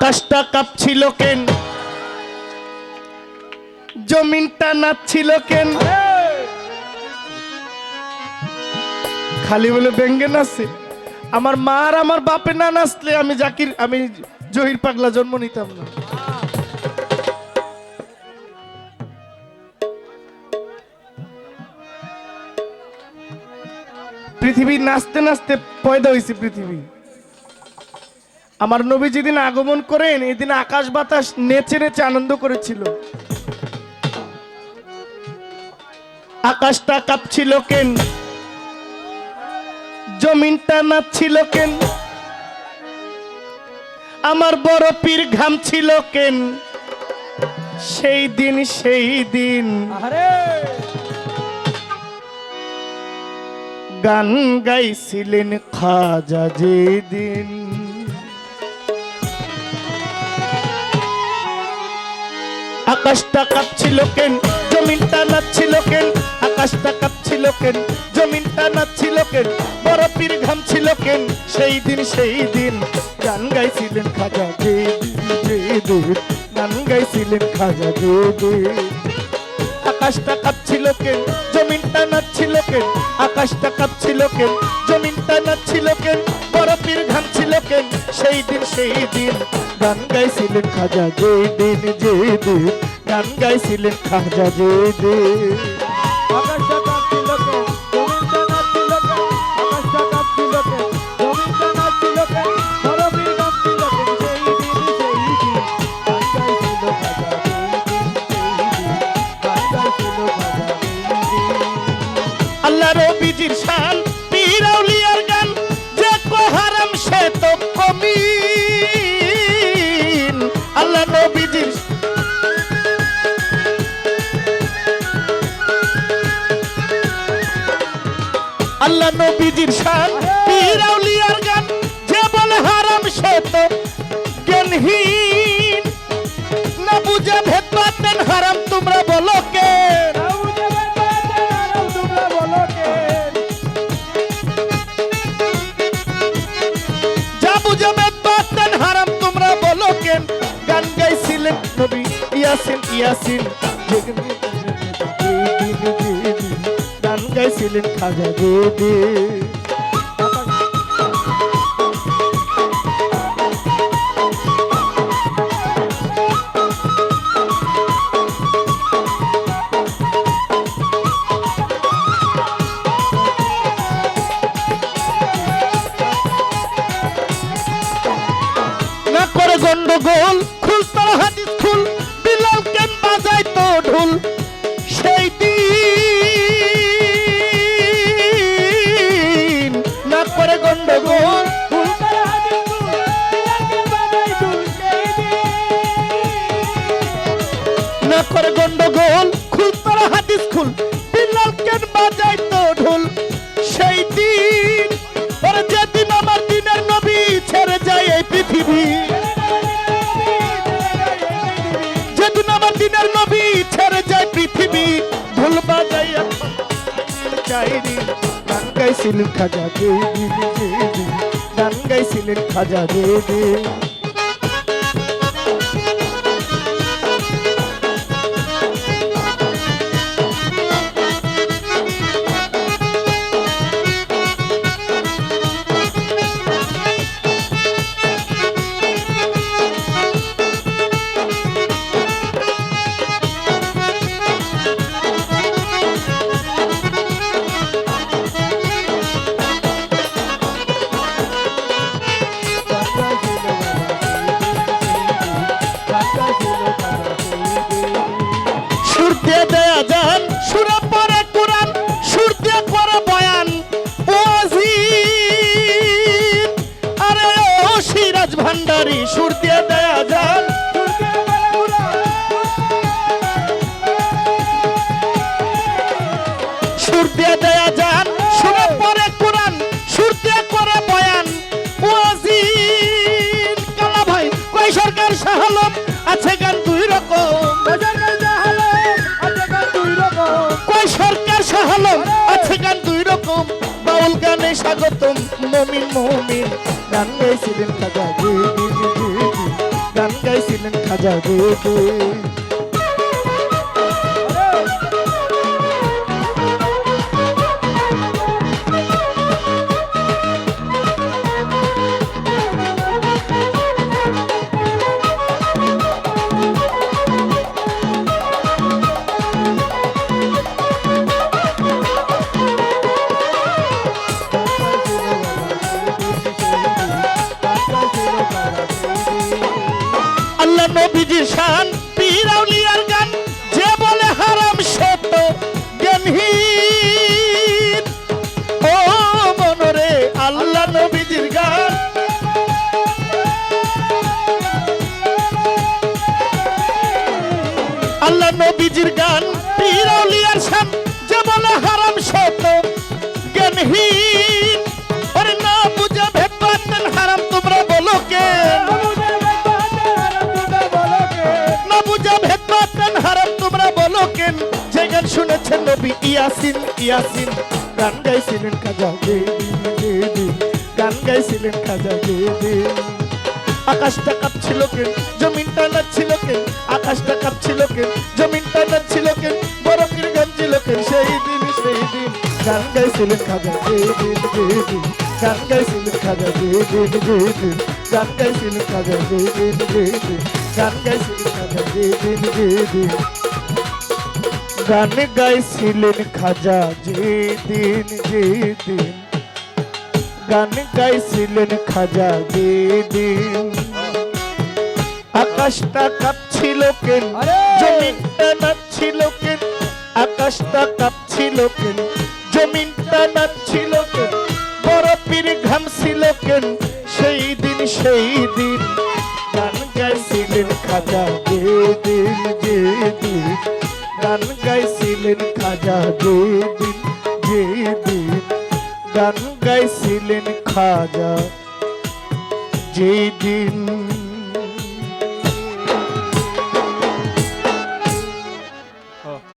আকাশটা কাঁপছিল কেন? জমিনটা নাচছিল কেন? খালি বলে ব্যঙ্গে নাচছে। আমার মা আর আমার বাপে না নাচলে আমি জাকির, আমি জহির পাগলা জন্ম নিতাম না। পৃথিবী নাচতে নাচতে পয়দা হয়েছে পৃথিবী। আমার নবী যেদিন আগমন করেন এদিন আকাশ বাতাস নেচে নেচে আনন্দ করেছিল। আকাশটা কাঁপছিল কেন? জমিনটা নাচছিল কেন? আমার বড় পীর ঘামছিল কেন? সেই দিন সেই দিন। গান গাইছিলেন খাজা যেদিন। আকাশটা কাঁপছিল কেন? জমিনটা নাচছিল কেন? আকাশটা কাঁপছিল কেন? জমিনটা নাচছিল কেন? বরফির ঘামছিল কেন? সেই দিন সেই দিন গান গাইছিলেন খাজা দে দে গান গাইছিলেন খাজা যেদিন আকাশটা কাঁপছিল কেন? জমিনটা নাচছিল কেন? আকাশটা কাঁপছিল কেন? জমিনটা নাচছিল কেন? বরফের ঘামছিল কেন? সেই দিন সেই দিন গান গাইছিলেন খাজা যে দিন যে দিন গান গাইছিলেন খাজা যে দিন আকাশটা আল্লাহ নবীজির শান, পীর আউলিয়ার গান, যে বলে হারাম সে তো জ্ঞানহীন। না বুঝে ভেদ পাতেন হারাম, তোমরা বলো কে? হারাম গান গাইছিলেন নবী ইয়াসিন ইয়াসিন গান খাজা দেবে চাইনি গান গাইছিলেন খাজা দে দিন দে গান গাইছিলেন খাজা দে মমিন গান গাইছিলেন খাজা গে জি। গাইছিলেন খাজা যেদিন আল্লাহ নবীজির শান গান, যে বলে হারাম সত জ্ঞানহীন। ও মনরে আল্লাহ নবীজির গান। আল্লাহ নবীজির গান পীরাউলিয়ার শান, যে বলে হারাম সত জ্ঞানহীন। নবী ইয়াসিন ইয়াসিন গান গাইছিলেন খাজা গান গাইছিলেন খাজা আকাশটা কাঁপছিল কেন জমিনটা নাচছিল কেন আকাশটা কাঁপছিল কেন জমিনটা নাচছিল কেন বরফের গামছিল কেন সেই দিন সেই দিন। গান গাইছিলেন খাজা গান গাইছিলেন খাজা গান গাইছিলেন খাজা গান গাইছিলেন খাজা গান গাইছিলেন খাজা যে দিন যে দিন গান গাইছিলেন খাজা যে দিন আকাশটা কাঁপছিল কেন! জমিনটা নাচছিল কেন? আকাশটা কাঁপছিল কেন? জমিনটা নাচছিল কেন? বরফির ঘামছিল কেন? সেই দিন সেই দিন। খাজা যেদিন যেদিন গান গাইছিলেন খাজা যে দিন